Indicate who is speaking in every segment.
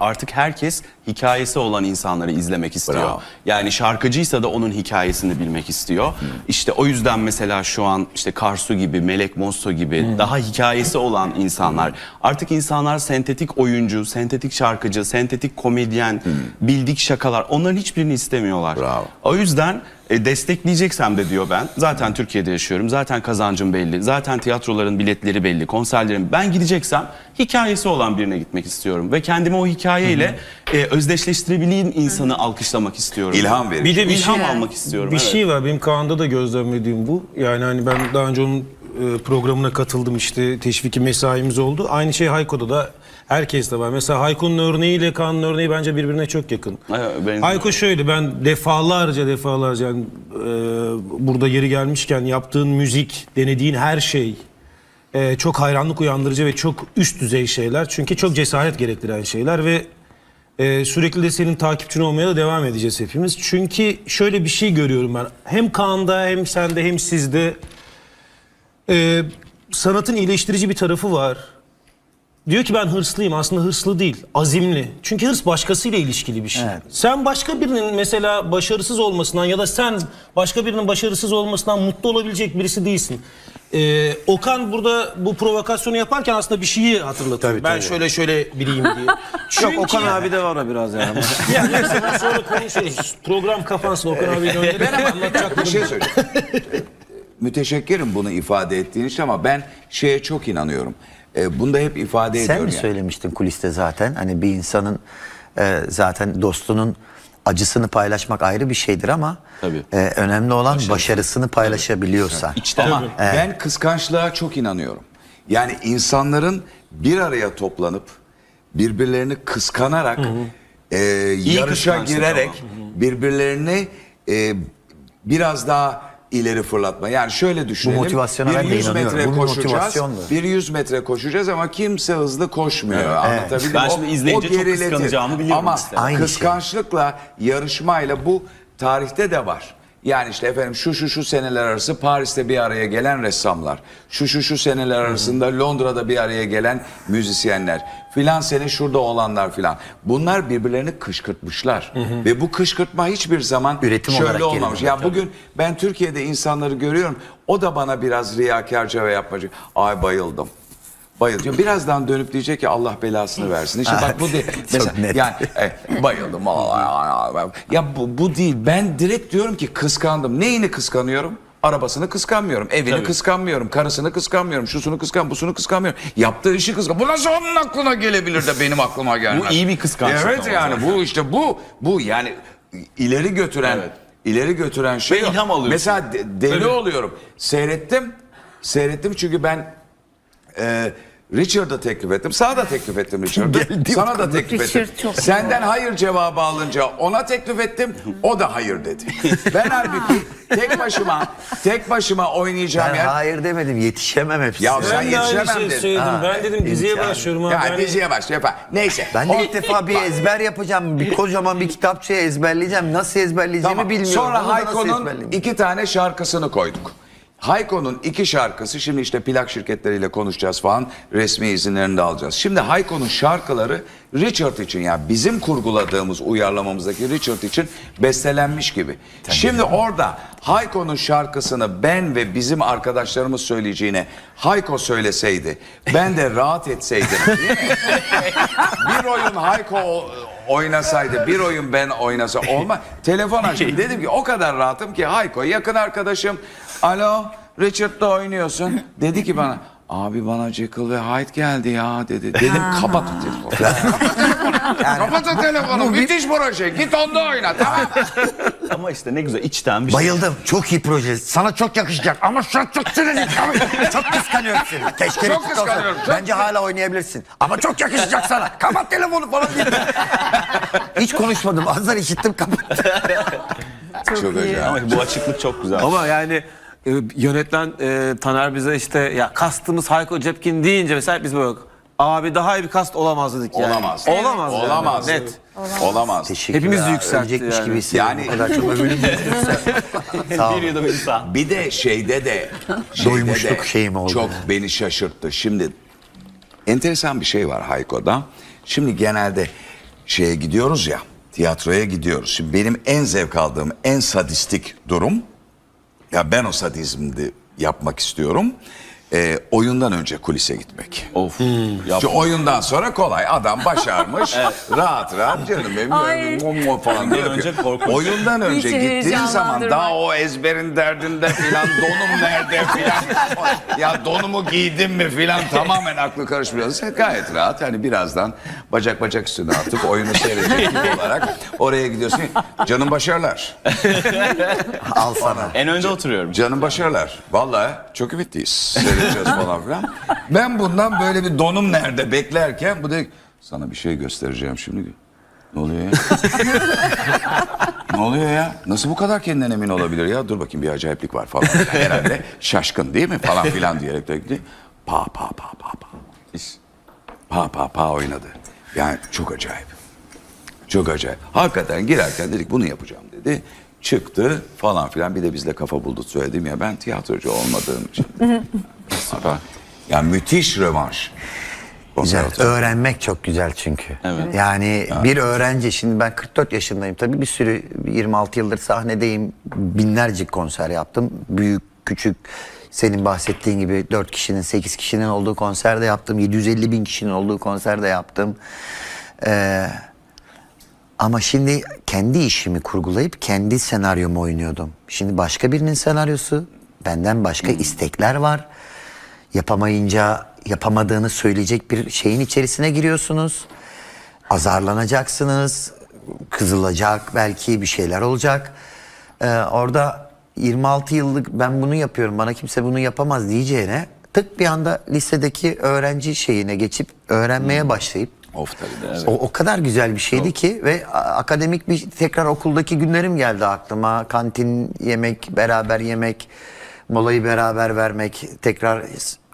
Speaker 1: Artık herkes hikayesi olan insanları izlemek istiyor.
Speaker 2: Bravo.
Speaker 1: Yani şarkıcıysa da onun hikayesini bilmek istiyor. İşte o yüzden mesela şu an işte Karsu gibi, Melek Mosso gibi daha hikayesi olan insanlar. Artık insanlar sentetik oyuncu, sentetik şarkıcı, sentetik komedyen, bildik şakalar onların hiçbirini istemiyorlar.
Speaker 2: Bravo.
Speaker 1: O yüzden e, destekleyeceksem de diyor ben. Zaten Türkiye'de yaşıyorum. Zaten kazancım belli. Zaten tiyatroların biletleri belli. Konserlerim. Ben gideceksem hikayesi olan birine gitmek istiyorum. Ve kendimi o hikayeyle e, özdeşleştirebileyim insanı alkışlamak istiyorum.
Speaker 2: İlham verici.
Speaker 3: Bir de bir
Speaker 1: İlham
Speaker 3: şey,
Speaker 1: almak istiyorum.
Speaker 3: Bir
Speaker 1: evet.
Speaker 3: şey var benim Kaan'da da gözlemlediğim bu. Yani hani ben daha önce onun e, programına katıldım işte teşviki mesaimiz oldu. Aynı şey Hayko'da da herkes de var. Mesela Hayko'nun örneğiyle Kaan'ın örneği bence birbirine çok yakın.
Speaker 1: Evet, benziyor.
Speaker 3: Hayko şöyle ben defalarca defalarca yani, e, burada yeri gelmişken yaptığın müzik, denediğin her şey e, çok hayranlık uyandırıcı ve çok üst düzey şeyler. Çünkü çok cesaret gerektiren şeyler ve ee, sürekli de senin takipçin olmaya da devam edeceğiz hepimiz. Çünkü şöyle bir şey görüyorum ben. Hem Kaan'da hem sende hem sizde ee, sanatın iyileştirici bir tarafı var. Diyor ki ben hırslıyım. Aslında hırslı değil, azimli. Çünkü hırs başkasıyla ilişkili bir şey. Sen başka birinin mesela başarısız olmasından ya da sen başka birinin başarısız olmasından mutlu olabilecek birisi değilsin. Ee, Okan burada bu provokasyonu yaparken aslında bir şeyi hatırlatıyor.
Speaker 4: Tabii,
Speaker 3: ben
Speaker 4: tabii.
Speaker 3: şöyle şöyle biriyim diye.
Speaker 4: Yok Okan abi de var o biraz yani.
Speaker 3: Ya neyse sonra konuşuruz. Program kapansın Okan. Ben anlatacaklarım.
Speaker 2: Bir şey söyleyeyim. Müteşekkirim bunu ifade ettiğin için ama ben şeye çok inanıyorum. E, bunu da hep ifade
Speaker 5: Sen
Speaker 2: ediyorum.
Speaker 5: mi
Speaker 2: yani.
Speaker 5: söylemiştin kuliste zaten? Hani bir insanın e, zaten dostunun acısını paylaşmak ayrı bir şeydir ama
Speaker 1: Tabii.
Speaker 5: e, önemli olan başarısını paylaşabiliyorsan.
Speaker 1: İçten
Speaker 2: Ama ben kıskançlığa çok inanıyorum. Yani insanların bir araya toplanıp birbirlerini kıskanarak e, yarışa girerek birbirlerini e, biraz daha ileri fırlatma. Yani şöyle düşünelim.
Speaker 5: motivasyona
Speaker 2: bir
Speaker 5: ben de
Speaker 2: 100
Speaker 5: inanıyorum.
Speaker 2: metre
Speaker 5: Bu bir
Speaker 2: koşacağız.
Speaker 5: motivasyondur.
Speaker 2: Bir 100 metre koşacağız ama kimse hızlı koşmuyor. Anlatabildim
Speaker 1: Ben şimdi izleyince çok
Speaker 2: geriletir.
Speaker 1: kıskanacağımı biliyorum
Speaker 2: Ama
Speaker 1: işte.
Speaker 5: Aynı şey.
Speaker 2: kıskançlıkla yarışmayla bu tarihte de var. Yani işte efendim şu şu şu seneler arası Paris'te bir araya gelen ressamlar, şu şu şu seneler arasında Londra'da bir araya gelen müzisyenler, filan sene şurada olanlar filan. Bunlar birbirlerini kışkırtmışlar. Ve bu kışkırtma hiçbir zaman
Speaker 5: Üretim
Speaker 2: şöyle
Speaker 5: olarak
Speaker 2: olmamış.
Speaker 5: geliyor.
Speaker 2: Ya bugün ben Türkiye'de insanları görüyorum. O da bana biraz riyakarca ve yapmacı. Ay bayıldım. Bayıldım. Birazdan dönüp diyecek ki Allah belasını versin. İşte bak bu değil. Mesela
Speaker 5: net.
Speaker 2: yani e, bayıldım. Ya bu, bu değil. Ben direkt diyorum ki kıskandım. Neyini kıskanıyorum? Arabasını kıskanmıyorum. Evini
Speaker 1: Tabii.
Speaker 2: kıskanmıyorum. Karısını kıskanmıyorum. Şusunu kıskan, busunu kıskanmıyorum. Yaptığı işi kıskan. Bu nasıl onun aklına gelebilir de benim aklıma gelmez.
Speaker 1: Bu iyi bir kıskançlık
Speaker 2: Evet
Speaker 1: ama
Speaker 2: yani bu işte bu bu yani ileri götüren
Speaker 1: Evet.
Speaker 2: ileri götüren şey.
Speaker 1: Ve
Speaker 2: o.
Speaker 1: ilham alıyorsun.
Speaker 2: Mesela de- deli oluyorum. Seyrettim. Seyrettim çünkü ben e, Richard'a teklif ettim. Sana da teklif ettim Richard'a. Sana da teklif
Speaker 6: Richard
Speaker 2: ettim.
Speaker 6: çok
Speaker 2: Senden hayır cevabı alınca ona teklif ettim. O da hayır dedi. Ben halbuki tek başıma tek başıma oynayacağım
Speaker 5: Ben
Speaker 2: yer.
Speaker 5: hayır demedim yetişemem hepsine.
Speaker 2: Ya sen
Speaker 3: Ben de aynı
Speaker 2: yetişemem
Speaker 3: şey
Speaker 2: dedin.
Speaker 3: söyledim.
Speaker 5: Ha,
Speaker 3: ben dedim diziye
Speaker 5: imkan.
Speaker 3: başlıyorum abi.
Speaker 2: Ya
Speaker 3: Yani-
Speaker 2: diziye başla yapar. Neyse.
Speaker 5: Ben de
Speaker 2: O-
Speaker 5: ilk defa bir ezber yapacağım. Bir kocaman bir kitapçıya ezberleyeceğim. Nasıl ezberleyeceğimi
Speaker 2: Tamam.
Speaker 5: bilmiyorum.
Speaker 2: Sonra
Speaker 5: Onu da nasıl
Speaker 2: Hayko'nun
Speaker 5: ezberleyeyim?
Speaker 2: iki tane şarkısını koyduk. Hayko'nun iki şarkısı şimdi işte plak şirketleriyle konuşacağız falan resmi izinlerini de alacağız. Şimdi Hayko'nun şarkıları Richard için yani bizim kurguladığımız uyarlamamızdaki Richard için bestelenmiş gibi. Şimdi orada Hayko'nun şarkısını ben ve bizim arkadaşlarımız söyleyeceğine Hayko söyleseydi ben de rahat etseydim bir oyun Hayko oynasaydı bir oyun ben oynasa olma. Telefon açtım dedim ki o kadar rahatım ki Hayko yakın arkadaşım. Alo Richard'la oynuyorsun. Dedi ki bana abi bana Jekyll ve Hyde geldi ya dedi. Dedim kapat o telefonu. kapat o telefonu müthiş proje git onda oyna tamam.
Speaker 1: Ama işte ne güzel içten bir şey.
Speaker 5: Bayıldım. Çok iyi proje. Sana çok yakışacak. Ama şu an çok sinirliyim. çok kıskanıyorum seni. Keşke
Speaker 2: Çok
Speaker 5: Richard olsa.
Speaker 2: kıskanıyorum, çok
Speaker 5: Bence hala oynayabilirsin. Ama çok yakışacak sana. Kapat telefonu falan diye. Hiç konuşmadım. Azdan işittim kapat.
Speaker 2: Çok acayip.
Speaker 1: Ama bu açıklık çok güzel.
Speaker 4: Ama yani e, yönetmen e, Taner bize işte ya kastımız Hayko Cepkin deyince mesela biz böyle abi daha iyi bir kast olamaz dedik yani.
Speaker 2: Olamaz.
Speaker 4: Olamaz. yani.
Speaker 2: Olamaz.
Speaker 4: Net.
Speaker 2: Olamaz.
Speaker 5: Teşekkürler.
Speaker 4: Hepimiz yükseltti
Speaker 5: Ölecekmiş
Speaker 4: yani.
Speaker 5: gibi hissediyorum.
Speaker 2: Yani-
Speaker 5: O kadar çok büyütürse. Sağ
Speaker 1: bir
Speaker 5: olun.
Speaker 1: yudum insan.
Speaker 2: Bir de şeyde de şeyde
Speaker 5: Doymuşluk
Speaker 2: de
Speaker 5: şeyim oldu
Speaker 2: Çok beni şaşırttı. Şimdi enteresan bir şey var Hayko'da. Şimdi genelde şeye gidiyoruz ya, tiyatroya gidiyoruz. Şimdi benim en zevk aldığım, en sadistik durum, ya ben o sadizmde yapmak istiyorum. Ee, oyundan önce kulise gitmek.
Speaker 1: Of.
Speaker 2: Çünkü oyundan sonra kolay. Adam başarmış. rahat rahat canım benim.
Speaker 6: Ay.
Speaker 2: Mum mum falan diye
Speaker 1: önce
Speaker 2: yapıyor.
Speaker 1: korkunç.
Speaker 2: Oyundan önce
Speaker 6: Hiç
Speaker 2: gittiğin zaman
Speaker 6: heyecanlandırma.
Speaker 2: daha o ezberin derdinde filan donum nerede filan. ya donumu giydim mi filan tamamen aklı karışmıyor. Sen gayet rahat. Yani birazdan bacak bacak üstüne atıp oyunu seyredecek gibi olarak oraya gidiyorsun. Canım başarılar.
Speaker 5: Al sana.
Speaker 1: En önde oturuyorum.
Speaker 2: Canım başarılar. Vallahi çok ümitliyiz. Seyredeceğiz falan filan. Ben bundan böyle bir donum nerede beklerken bu da sana bir şey göstereceğim şimdi. Ne oluyor ya? ne oluyor ya? Nasıl bu kadar kendinden emin olabilir ya? Dur bakayım bir acayiplik var falan. Herhalde şaşkın değil mi falan filan diyerek de gitti. Pa pa pa pa pa. Pa pa pa oynadı. Yani çok acayip. Çok acayip. Hakikaten girerken dedik bunu yapacağım dedi. Çıktı falan filan. Bir de bizle kafa buldu söyledim ya ben tiyatrocu olmadığım için. Süper. Yani müthiş rövanş.
Speaker 5: Güzel. Öğrenmek çok güzel çünkü.
Speaker 1: Evet.
Speaker 5: Yani bir öğrenci şimdi ben 44 yaşındayım tabii bir sürü 26 yıldır sahnedeyim. Binlerce konser yaptım. Büyük, küçük senin bahsettiğin gibi 4 kişinin 8 kişinin olduğu konserde yaptım. 750 bin kişinin olduğu konserde yaptım. Ee, ama şimdi kendi işimi kurgulayıp kendi senaryomu oynuyordum. Şimdi başka birinin senaryosu, benden başka istekler var. Yapamayınca yapamadığını söyleyecek bir şeyin içerisine giriyorsunuz. Azarlanacaksınız, kızılacak belki bir şeyler olacak. Ee, orada 26 yıllık ben bunu yapıyorum bana kimse bunu yapamaz diyeceğine tık bir anda lisedeki öğrenci şeyine geçip öğrenmeye başlayıp
Speaker 2: Of tabii. de.
Speaker 5: o, o kadar güzel bir şeydi ki ve akademik bir tekrar okuldaki günlerim geldi aklıma. Kantin yemek, beraber yemek, molayı beraber vermek, tekrar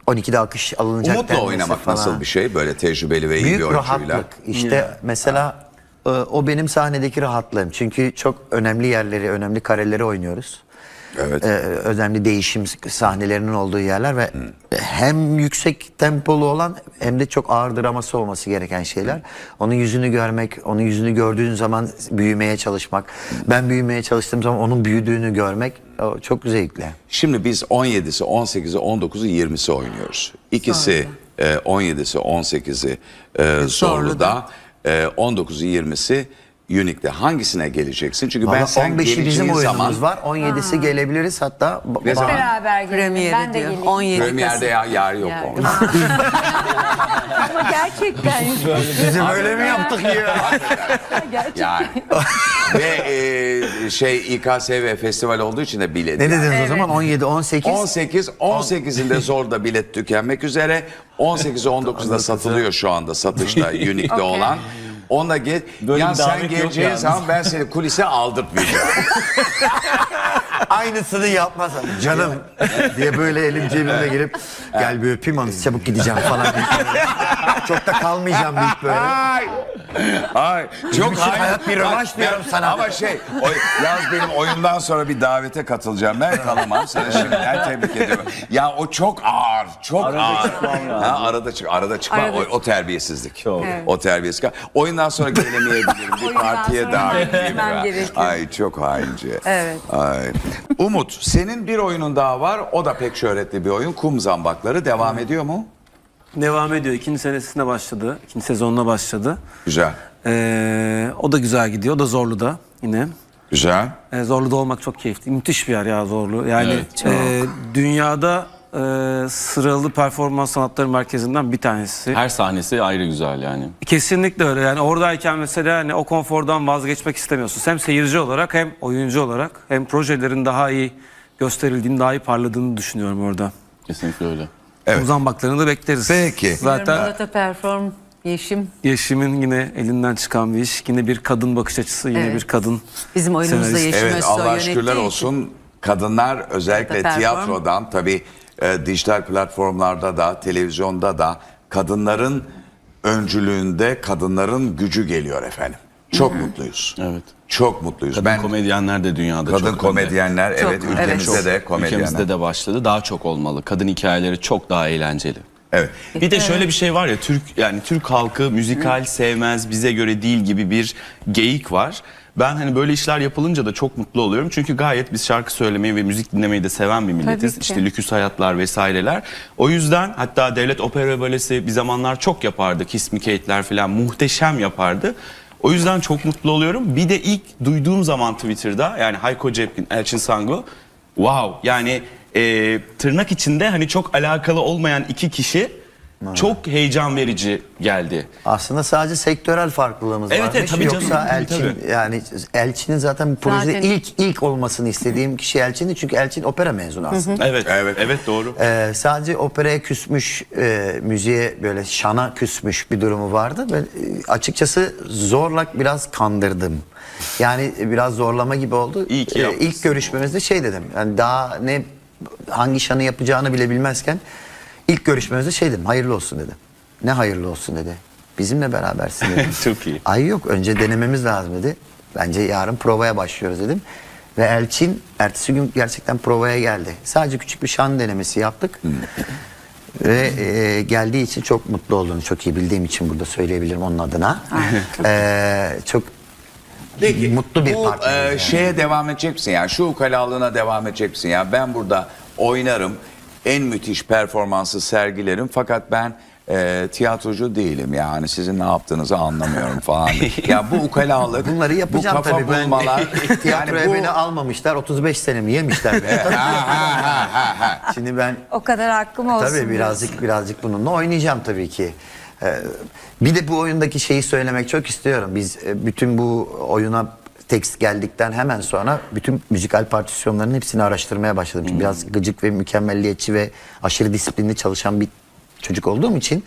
Speaker 5: 12'de alkış alınacak
Speaker 2: Umut'la
Speaker 5: denmesi
Speaker 2: oynamak
Speaker 5: falan.
Speaker 2: nasıl bir şey? Böyle tecrübeli ve iyi
Speaker 5: Büyük
Speaker 2: bir oyuncuyla.
Speaker 5: rahatlık. İşte mesela e, o benim sahnedeki rahatlığım. Çünkü çok önemli yerleri, önemli kareleri oynuyoruz.
Speaker 2: Evet.
Speaker 5: Ee, önemli değişim sahnelerinin olduğu yerler ve hem yüksek tempolu olan hem de çok ağır draması olması gereken şeyler. Onun yüzünü görmek, onun yüzünü gördüğün zaman büyümeye çalışmak. Ben büyümeye çalıştığım zaman onun büyüdüğünü görmek o çok zevkli.
Speaker 2: Şimdi biz 17'si, 18'i, 19'u, 20'si oynuyoruz. İkisi e, 17'si, 18'i e, Zorlu'da, e, 19'u, 20'si Unique'de. Hangisine geleceksin? Çünkü ben
Speaker 5: Valla
Speaker 2: sen
Speaker 5: 15'i bizim
Speaker 2: geleceğin
Speaker 5: oyunumuz
Speaker 2: zaman
Speaker 5: var. 17'si gelebiliriz hatta.
Speaker 2: Ne zaman?
Speaker 6: Beraber.
Speaker 7: Premieri
Speaker 6: Ben de
Speaker 7: diyor.
Speaker 6: geleyim.
Speaker 7: 17
Speaker 2: Premier'de ya yer yok.
Speaker 6: Yani.
Speaker 2: onun.
Speaker 6: Ama gerçekten.
Speaker 5: Bizim öyle mi yaptık ya?
Speaker 6: gerçekten.
Speaker 2: Yani. Ve e, şey İKSV festival olduğu için de bilet.
Speaker 5: ne dediniz o zaman? 17, 18?
Speaker 2: 18, 18'inde zorda bilet tükenmek üzere. 18 19'da satılıyor şu anda satışta Unique'de olan. Ona gel.
Speaker 1: Böyle
Speaker 2: ya
Speaker 1: bir
Speaker 2: sen
Speaker 1: davet yok
Speaker 2: geleceğin
Speaker 1: yalnız.
Speaker 2: zaman ben seni kulise aldırtmayacağım.
Speaker 5: Aynısını yapmazsam canım diye böyle elim cebime girip gel bir öpeyim onu çabuk gideceğim falan. Çok da kalmayacağım deyip böyle.
Speaker 2: Ay. Ay. Çok hayır.
Speaker 5: hayat bir rövanş diyorum sana.
Speaker 2: Ama şey, o, yalnız benim oyundan sonra bir davete katılacağım. Ben kalamam. Sana şimdiden tebrik ediyorum. Ya o çok ağır, çok ağır. Ha, arada çık, arada çıkma.
Speaker 6: Arada
Speaker 2: o, o terbiyesizlik. O terbiyesizlik. Oyundan sonra gelemeyebilirim. Bir
Speaker 6: Oyundan
Speaker 2: partiye
Speaker 6: sonra
Speaker 2: davetliyim.
Speaker 6: gitmem
Speaker 2: ya.
Speaker 6: gerekiyor.
Speaker 2: Ay çok haince.
Speaker 6: Evet.
Speaker 2: Ay. Umut, senin bir oyunun daha var. O da pek şöhretli bir oyun. Kum Zambakları devam ediyor mu?
Speaker 4: Devam ediyor. İkinci senesinde başladı. İkinci sezonuna başladı.
Speaker 2: Güzel.
Speaker 4: Ee, o da güzel gidiyor. O da zorlu da yine.
Speaker 2: Güzel.
Speaker 4: Ee, Zorlu'da olmak çok keyifli. Müthiş bir yer ya Zorlu. Yani
Speaker 1: Evet,
Speaker 4: e, dünyada e, sıralı performans sanatları merkezinden bir tanesi.
Speaker 1: Her sahnesi ayrı güzel yani.
Speaker 4: Kesinlikle öyle. Yani oradayken mesela hani o konfordan vazgeçmek istemiyorsun. Hem seyirci olarak hem oyuncu olarak hem projelerin daha iyi gösterildiğini, daha iyi parladığını düşünüyorum orada.
Speaker 1: Kesinlikle öyle.
Speaker 2: Evet.
Speaker 4: Uzan baklarını da bekleriz.
Speaker 2: Peki.
Speaker 4: Zaten
Speaker 6: Data Perform Yeşim.
Speaker 4: Yeşim'in yine elinden çıkan bir iş. Yine bir kadın bakış açısı, yine
Speaker 6: Evet.
Speaker 4: bir kadın
Speaker 7: Bizim oyunumuzda
Speaker 4: senarist.
Speaker 7: Yeşim
Speaker 2: Evet
Speaker 7: Özsoy
Speaker 2: Allah
Speaker 7: yönettiği
Speaker 2: şükürler
Speaker 7: için.
Speaker 2: olsun. Kadınlar özellikle
Speaker 7: Perform.
Speaker 2: tiyatrodan tabii e, dijital platformlarda da televizyonda da kadınların öncülüğünde kadınların gücü geliyor efendim. Çok mutluyuz.
Speaker 1: Evet.
Speaker 2: Çok mutluyuz.
Speaker 1: Kadın
Speaker 2: ben
Speaker 1: komedyenler de dünyada çok
Speaker 2: kadın
Speaker 1: önde.
Speaker 2: komedyenler evet
Speaker 7: evet,
Speaker 2: ülkemizde
Speaker 7: çok.
Speaker 2: de komedyenler.
Speaker 1: Ülkemizde de başladı. Daha çok olmalı. Kadın hikayeleri çok daha eğlenceli.
Speaker 2: Evet.
Speaker 1: Bir de şöyle bir şey var ya Türk yani Türk halkı müzikal sevmez bize göre değil gibi bir geyik var. Ben hani böyle işler yapılınca da çok mutlu oluyorum. Çünkü gayet biz şarkı söylemeyi ve müzik dinlemeyi de seven bir milletiz.
Speaker 6: ki.
Speaker 1: İşte lüküs hayatlar vesaireler. O yüzden hatta Devlet Opera Balesi bir zamanlar çok yapardı. Kiss Me Kate'ler falan muhteşem yapardı. O yüzden çok mutlu oluyorum. Bir de ilk duyduğum zaman Twitter'da yani Hayko Cepkin, Elçin Sango wow yani e, tırnak içinde hani çok alakalı olmayan iki kişi çok heyecan verici geldi.
Speaker 5: Aslında sadece sektörel farklılığımız
Speaker 1: Evet,
Speaker 5: varmış.
Speaker 1: evet, tabii canım,
Speaker 5: Yoksa
Speaker 1: tabii,
Speaker 5: Elçin
Speaker 1: tabii.
Speaker 5: yani Elçin'in zaten projede
Speaker 6: Zaten-
Speaker 5: ilk ilk olmasını istediğim kişi Elçin'di. Çünkü Elçin opera mezunu aslında.
Speaker 1: Evet, evet, evet doğru.
Speaker 5: Ee, sadece operaya küsmüş, e, müziğe böyle şana küsmüş bir durumu vardı. Ben e, açıkçası zorla biraz kandırdım. Yani e, biraz zorlama gibi oldu.
Speaker 1: İyi ki
Speaker 5: Ee,
Speaker 1: yapmışsın.
Speaker 5: ilk görüşmemizde şey dedim. Yani daha ne hangi şanı yapacağını bile bilmezken ilk görüşmemizde şey dedim. Hayırlı olsun dedim. Ne hayırlı olsun dedi. Bizimle berabersin dedi.
Speaker 1: Çok iyi.
Speaker 5: Ay yok önce denememiz lazım dedi. Bence yarın provaya başlıyoruz dedim. Ve Elçin ertesi gün gerçekten provaya geldi. Sadece küçük bir şan denemesi yaptık. Ve e, geldiği için çok mutlu olduğunu çok iyi bildiğim için burada söyleyebilirim onun adına. E, çok mutlu bir
Speaker 2: bu
Speaker 5: partner.
Speaker 2: e,
Speaker 5: yani.
Speaker 2: şeye devam edecek misin? Yani şu ukalalığına devam edecek misin? Yani ben burada oynarım, en müthiş performansı sergilerim fakat ben e, tiyatrocu değilim yani sizin ne yaptığınızı anlamıyorum falan. ya bu ukalalık,
Speaker 5: Bunları yapacağım
Speaker 2: bu kafa
Speaker 5: tabii ben.
Speaker 2: bulmalar.
Speaker 5: Tiyatroya
Speaker 2: yani bu,
Speaker 5: beni almamışlar 35 senemi yemişler beni. Şimdi ben
Speaker 6: O kadar hakkım olsun.
Speaker 5: Tabii birazcık birazcık bununla oynayacağım tabii ki. Ee, bir de bu oyundaki şeyi söylemek çok istiyorum. Biz e, bütün bu oyuna tekst geldikten hemen sonra bütün müzikal partisyonların hepsini araştırmaya başladım. Çünkü biraz gıcık ve mükemmelliyetçi ve aşırı disiplinli çalışan bir çocuk olduğum için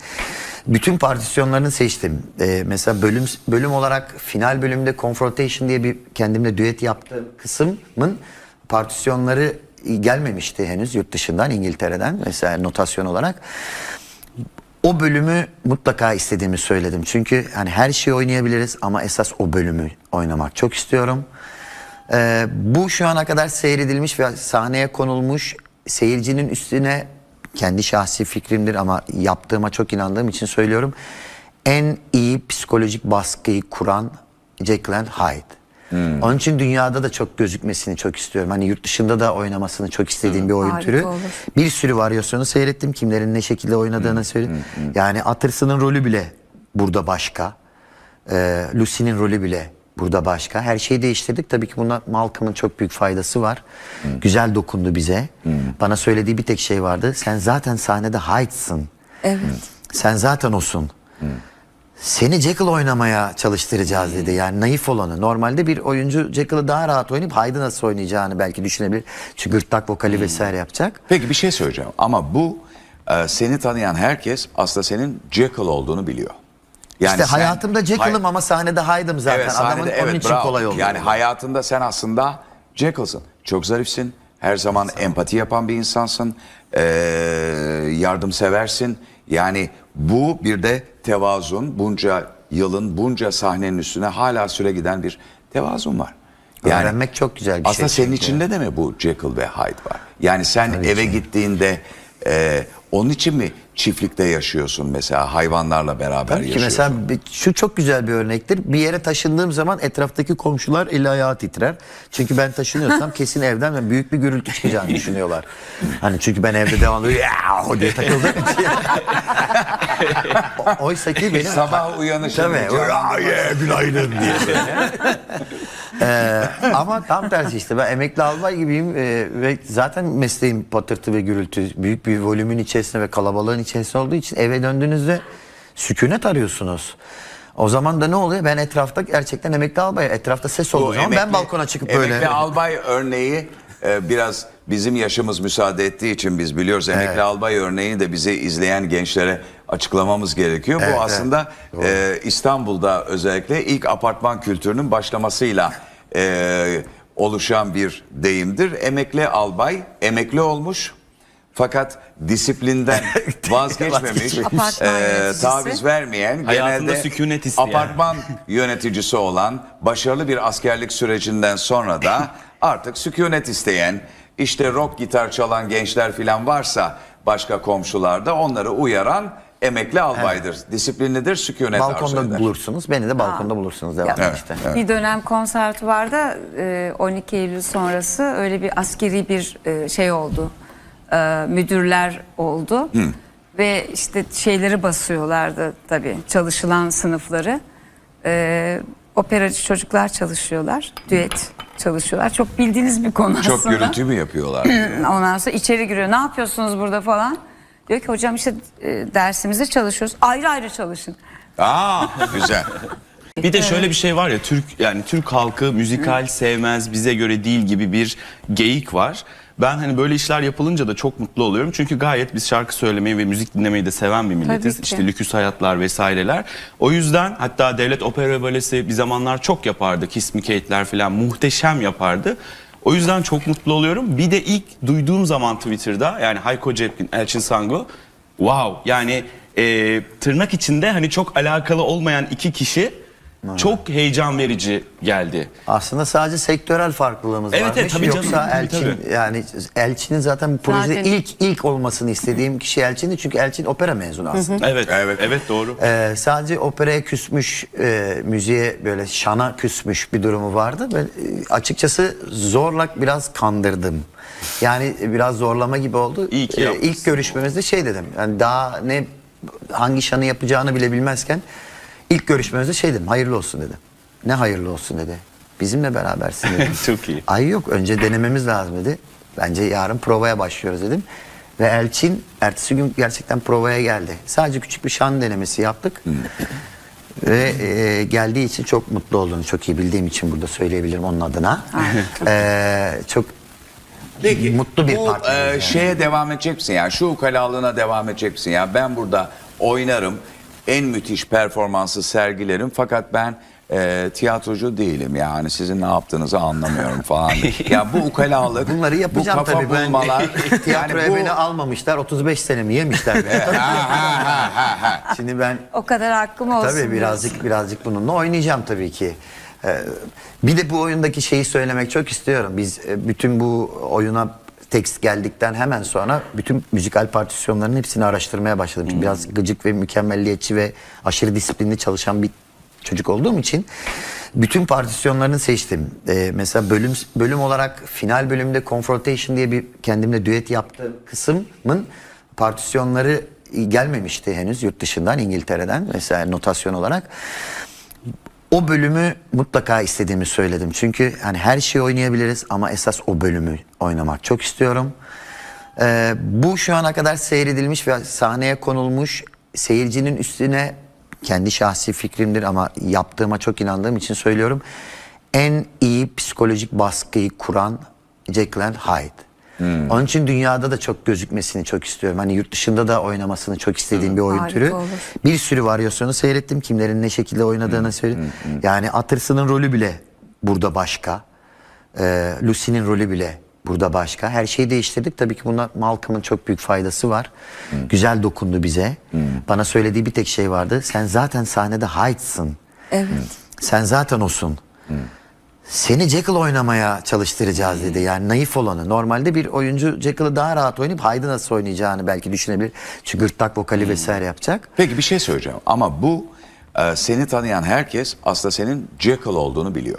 Speaker 5: bütün partisyonlarını seçtim. Ee, mesela bölüm bölüm olarak final bölümde Confrontation diye bir kendimle düet yaptığım kısmın partisyonları gelmemişti henüz yurt dışından İngiltere'den mesela notasyon olarak. O bölümü mutlaka istediğimi söyledim. Çünkü hani her şeyi oynayabiliriz ama esas o bölümü oynamak çok istiyorum. Ee, bu şu ana kadar seyredilmiş ve sahneye konulmuş seyircinin üstüne kendi şahsi fikrimdir ama yaptığıma çok inandığım için söylüyorum. En iyi psikolojik baskıyı kuran Jekyll and Hyde. Onun için dünyada da çok gözükmesini çok istiyorum. Hani yurt dışında da oynamasını çok istediğim bir oyun
Speaker 6: Harika
Speaker 5: türü.
Speaker 6: olur.
Speaker 5: Bir sürü varyasyonu seyrettim. Kimlerin ne şekilde oynadığını söyledim. Yani Utterson'ın rolü bile burada başka. Ee, Lucy'nin rolü bile burada başka. Her şeyi değiştirdik. Tabii ki buna Malcolm'ın çok büyük faydası var. Güzel dokundu bize. Bana söylediği bir tek şey vardı. Sen zaten sahnede Hyde'sın.
Speaker 6: Evet.
Speaker 5: Sen zaten osun. Seni Jekyll oynamaya çalıştıracağız dedi. Yani naif olanı. Normalde bir oyuncu Jekyll'ı daha rahat oynayıp Hyde'ı nasıl oynayacağını belki düşünebilir. Çünkü gırtlak vokali vesaire yapacak.
Speaker 2: Peki bir şey söyleyeceğim ama bu e, seni tanıyan herkes aslında senin Jekyll olduğunu biliyor. Yani
Speaker 5: işte
Speaker 2: sen-
Speaker 5: hayatımda Jekyll'ım
Speaker 2: Hay-
Speaker 5: ama sahnede Hyde'ım zaten.
Speaker 2: Evet,
Speaker 5: Adamın
Speaker 2: sahnede,
Speaker 5: onun
Speaker 2: evet,
Speaker 5: için
Speaker 2: bravo.
Speaker 5: kolay oldu.
Speaker 2: Yani hayatında sen aslında Jekyll'sın. Çok zarifsin. Her zaman empati yapan bir insansın. Ee, yardımseversin. Yani bu bir de tevazun. Bunca yılın, bunca sahnenin üstüne hala süre giden bir tevazun var.
Speaker 5: Öğrenmek çok güzel bir
Speaker 2: aslında
Speaker 5: şey
Speaker 2: senin
Speaker 5: çünkü.
Speaker 2: içinde de mi bu Jekyll ve Hyde var? Yani sen eve gittiğinde e, onun için mi çiftlikte yaşıyorsun mesela hayvanlarla beraber
Speaker 5: Tabii ki
Speaker 2: yaşıyorsun?
Speaker 5: mesela bir- şu çok güzel bir örnektir. Bir yere taşındığım zaman etraftaki komşular eli ayağı titrer. Çünkü ben taşınıyorsam kesin evden ve büyük bir gürültü çıkacağını düşünüyorlar. Hani çünkü ben evde devamlı "Yahu" diye takıldığım için. O- Oysa ki benim
Speaker 2: Sabah uyanışında
Speaker 5: Tabii.
Speaker 2: canlandırma-
Speaker 5: "Ay, ye, günaydın diye. Ee, ama tam tersi işte ben emekli albay gibiyim ee, ve zaten mesleğim patırtı ve gürültü büyük bir volümün içerisinde ve kalabalığın içerisinde olduğu için eve döndüğünüzde sükunet arıyorsunuz. O zaman da ne oluyor? Ben etrafta gerçekten emekli albay. Etrafta ses olduğu zaman ben balkona çıkıp böyle.
Speaker 2: Emekli albay örneği e, biraz bizim yaşımız müsaade ettiği için biz biliyoruz. Emekli
Speaker 5: Evet.
Speaker 2: albay örneğini de bizi izleyen gençlere açıklamamız gerekiyor.
Speaker 5: Evet,
Speaker 2: Bu
Speaker 5: evet.
Speaker 2: aslında e, İstanbul'da özellikle ilk apartman kültürünün başlamasıyla e, oluşan bir deyimdir. Emekli albay emekli olmuş. Fakat disiplinden vazgeçmemiş, e, taviz vermeyen,
Speaker 1: Hayatında
Speaker 2: genelde
Speaker 1: sükunet isteyen.
Speaker 2: apartman yöneticisi olan, başarılı bir askerlik sürecinden sonra da artık sükunet isteyen, işte rock gitar çalan gençler falan varsa başka komşularda onları uyaran emekli albaydır. Disiplinlidir, sükunet arzu
Speaker 5: Balkonda
Speaker 2: eder.
Speaker 5: bulursunuz. Beni de balkonda bulursunuz. Devam
Speaker 2: Evet,
Speaker 5: işte.
Speaker 2: evet.
Speaker 6: Bir dönem konservatuvarda e, 12 Eylül sonrası öyle bir askeri bir e, şey oldu. E, Müdürler oldu. Ve işte şeyleri basıyorlardı tabii çalışılan sınıfları. E, Operacı çocuklar çalışıyorlar. Düet çalışıyorlar. Çok bildiğiniz bir konu
Speaker 2: Çok
Speaker 6: aslında.
Speaker 2: gürültü mü yapıyorlar?
Speaker 6: Ondan sonra içeri giriyor. Ne yapıyorsunuz burada falan? Diyor ki hocam işte e, dersimizde çalışıyoruz. Ayrı ayrı çalışın.
Speaker 2: Aa güzel.
Speaker 1: Bir de şöyle bir şey var ya Türk yani Türk halkı müzikal sevmez bize göre değil gibi bir geyik var. Ben hani böyle işler yapılınca da çok mutlu oluyorum. Çünkü gayet biz şarkı söylemeyi ve müzik dinlemeyi de seven bir milletiz.
Speaker 6: Tabii ki.
Speaker 1: İşte lüküs hayatlar vesaireler. O yüzden hatta devlet opera balesi bir zamanlar çok yapardı. Kiss Me Kate'ler falan muhteşem yapardı. O yüzden çok mutlu oluyorum. Bir de ilk duyduğum zaman Twitter'da yani Hayko Cepkin, Elçin Sango wow yani e, tırnak içinde hani çok alakalı olmayan iki kişi çok heyecan verici geldi.
Speaker 5: Aslında sadece sektörel farklılığımız
Speaker 1: Evet,
Speaker 5: varmış.
Speaker 1: evet, tabii
Speaker 5: Yoksa
Speaker 1: canım.
Speaker 5: Elçin
Speaker 1: Tabii.
Speaker 5: yani Elçin'in zaten projede
Speaker 6: Zaten-
Speaker 5: ilk ilk olmasını istediğim kişi Elçin'di. Çünkü Elçin opera mezunu aslında.
Speaker 1: Evet, evet, evet doğru.
Speaker 5: Ee, sadece operaya küsmüş, e, müziğe böyle şana küsmüş bir durumu vardı. Ben e, açıkçası zorla biraz kandırdım. Yani biraz zorlama gibi oldu.
Speaker 1: İyi ki
Speaker 5: Ee, ilk görüşmemizde şey dedim. Yani daha ne hangi şanı yapacağını bile bilmezken ilk görüşmemizde şey dedim. Hayırlı olsun dedim. Ne hayırlı olsun dedi. Bizimle berabersin dedim.
Speaker 1: Çok iyi.
Speaker 5: Ay yok önce denememiz lazım dedi. Bence yarın provaya başlıyoruz dedim. Ve Elçin ertesi gün gerçekten provaya geldi. Sadece küçük bir şan denemesi yaptık. Ve e, geldiği için çok mutlu olduğunu çok iyi bildiğim için burada söyleyebilirim onun adına. E, çok
Speaker 2: Peki
Speaker 5: mutlu bir
Speaker 2: bu
Speaker 5: partneriz
Speaker 2: e,
Speaker 5: yani.
Speaker 2: şeye devam edecek misin? Yani şu ukalalığına devam edecek misin? Ya ben burada oynarım. En müthiş performansı sergilerim. Fakat ben e, tiyatrocu değilim. Yani sizin ne yaptığınızı anlamıyorum falan. ya bu ukalalık,
Speaker 5: Bunları yapacağım
Speaker 2: bu kafa
Speaker 5: tabii. Ben
Speaker 2: bulmalar.
Speaker 5: tiyatroya
Speaker 2: yani bu,
Speaker 5: beni almamışlar. 35 senemi yemişler. beni. Şimdi ben
Speaker 6: O kadar hakkım olsun.
Speaker 5: Tabii
Speaker 6: diyorsun.
Speaker 5: birazcık birazcık bununla oynayacağım tabii ki. Ee, bir de bu oyundaki şeyi söylemek çok istiyorum. Biz e, bütün bu oyuna tekst geldikten hemen sonra bütün müzikal partisyonların hepsini araştırmaya başladım. Çünkü biraz gıcık ve mükemmelliyetçi ve aşırı disiplinli çalışan bir çocuk olduğum için bütün partisyonlarını seçtim. Ee, mesela bölüm bölüm olarak final bölümde Confrontation diye bir kendimle düet yaptığım kısmın partisyonları gelmemişti henüz yurt dışından İngiltere'den mesela notasyon olarak. O bölümü mutlaka istediğimi söyledim. Çünkü hani her şeyi oynayabiliriz ama esas o bölümü oynamak çok istiyorum. Ee, bu şu ana kadar seyredilmiş ve sahneye konulmuş seyircinin üstüne kendi şahsi fikrimdir ama yaptığıma çok inandığım için söylüyorum. En iyi psikolojik baskıyı kuran Jekyll and Hyde. Onun için dünyada da çok gözükmesini çok istiyorum. Hani yurt dışında da oynamasını çok istediğim bir oyun
Speaker 6: Harika
Speaker 5: türü.
Speaker 6: olur.
Speaker 5: Bir sürü varyasyonu seyrettim. Kimlerin ne şekilde oynadığını söyledim. Yani Utterson'ın rolü bile burada başka. Ee, Lucy'nin rolü bile burada başka. Her şeyi değiştirdik. Tabii ki buna Malcolm'ın çok büyük faydası var. Güzel dokundu bize. Bana söylediği bir tek şey vardı. Sen zaten sahnede Hyde'sın.
Speaker 6: Evet.
Speaker 5: Sen zaten osun. Seni Jekyll oynamaya çalıştıracağız dedi. Yani naif olanı. Normalde bir oyuncu Jekyll'ı daha rahat oynayıp Hyde'ı nasıl oynayacağını belki düşünebilir. Çünkü gırtlak vokali vesaire yapacak.
Speaker 2: Peki bir şey söyleyeceğim ama bu e, seni tanıyan herkes aslında senin Jekyll olduğunu biliyor.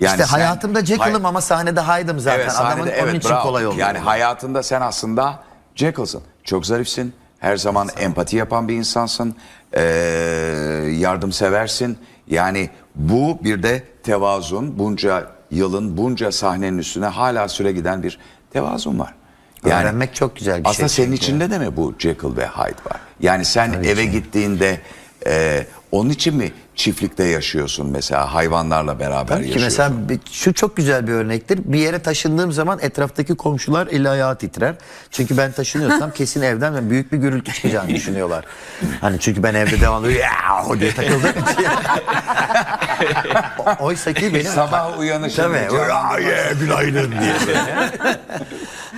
Speaker 2: Yani
Speaker 5: işte
Speaker 2: sen-
Speaker 5: hayatımda Jekyll'ım
Speaker 2: Hay-
Speaker 5: ama sahnede Hyde'ım zaten.
Speaker 2: Evet,
Speaker 5: Adamın
Speaker 2: sahnede,
Speaker 5: onun
Speaker 2: evet,
Speaker 5: için
Speaker 2: bravo.
Speaker 5: kolay oldu.
Speaker 2: Yani hayatında sen aslında Jekyll'sın. Çok zarifsin. Her zaman empati yapan bir insansın. Ee, yardımseversin. Yani bu bir de tevazun. Bunca yılın, bunca sahnenin üstüne hala süre giden bir tevazun var.
Speaker 5: Öğrenmek çok güzel bir şey
Speaker 2: aslında senin
Speaker 5: çünkü.
Speaker 2: içinde de mi bu Jekyll ve Hyde var? Yani sen eve gittiğinde e, onun için mi çiftlikte yaşıyorsun mesela hayvanlarla beraber
Speaker 5: Tabii ki
Speaker 2: yaşıyorsun?
Speaker 5: mesela bir- şu çok güzel bir örnektir. Bir yere taşındığım zaman etraftaki komşular eli ayağı titrer. Çünkü ben taşınıyorsam kesin evden ve büyük bir gürültü çıkacağını düşünüyorlar. Hani çünkü ben evde devamlı ya diye takıldığım için. Oysa ki benim
Speaker 2: Sabah uyanışında
Speaker 5: Tabii.
Speaker 2: canlandırma-
Speaker 5: "Ya, ye, günaydın diye.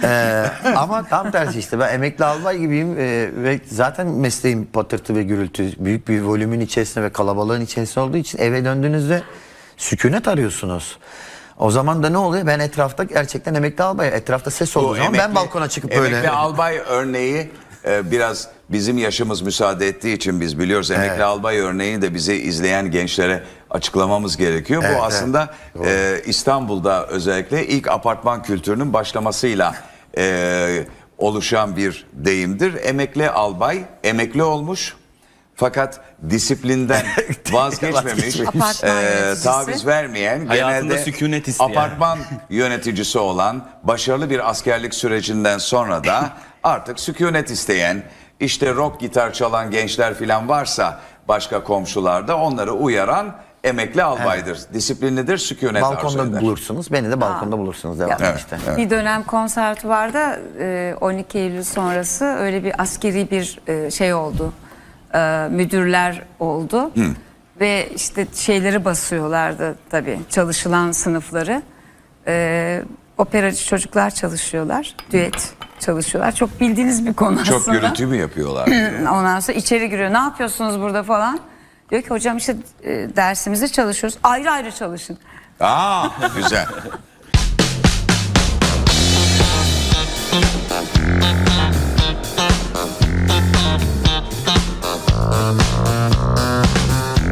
Speaker 5: Ee, ama tam tersi işte ben emekli albay gibiyim ee, ve zaten mesleğim patırtı ve gürültü büyük bir volümün içerisinde ve kalabalığın içerisinde olduğu için eve döndüğünüzde sükunet arıyorsunuz. O zaman da ne oluyor? Ben etrafta gerçekten emekli albay. Etrafta ses olduğu zaman ben
Speaker 2: emekli-
Speaker 5: balkona çıkıp
Speaker 2: emekli
Speaker 5: böyle...
Speaker 2: albay örneği e, biraz bizim yaşımız müsaade ettiği için biz biliyoruz. Emekli
Speaker 5: Evet.
Speaker 2: albay örneğini de bizi izleyen gençlere açıklamamız gerekiyor.
Speaker 5: Evet,
Speaker 2: Bu
Speaker 5: evet.
Speaker 2: aslında e, İstanbul'da özellikle ilk apartman kültürünün başlamasıyla e, oluşan bir deyimdir. Emekli albay emekli olmuş. Fakat disiplinden vazgeçmemiş,
Speaker 6: Apartman
Speaker 2: e,
Speaker 6: yöneticisi.
Speaker 2: taviz vermeyen,
Speaker 1: Hayatında
Speaker 2: genelde
Speaker 1: sükunet isteyen.
Speaker 2: apartman yöneticisi olan, başarılı bir askerlik sürecinden sonra da artık sükunet isteyen, işte rock gitar çalan gençler falan varsa başka komşularda onları uyaran emekli albaydır. Disiplinlidir, sükunet arzu
Speaker 5: Balkonda
Speaker 2: eder.
Speaker 5: bulursunuz. Beni de balkonda bulursunuz. Devam
Speaker 6: Ya,
Speaker 5: işte.
Speaker 6: Bir dönem konservatuvarda e, 12 Eylül sonrası öyle bir askeri bir e, şey oldu. E, Müdürler oldu. Ve işte şeyleri basıyorlardı tabii çalışılan sınıfları. E, Operacı çocuklar çalışıyorlar. Düet çalışıyorlar. Çok bildiğiniz bir konu
Speaker 2: Çok
Speaker 6: aslında.
Speaker 2: gürültü mü yapıyorlar?
Speaker 6: Ondan sonra içeri giriyor. Ne yapıyorsunuz burada falan? Diyor ki hocam işte e, dersimizi çalışıyoruz. Ayrı ayrı çalışın.
Speaker 2: Aa güzel.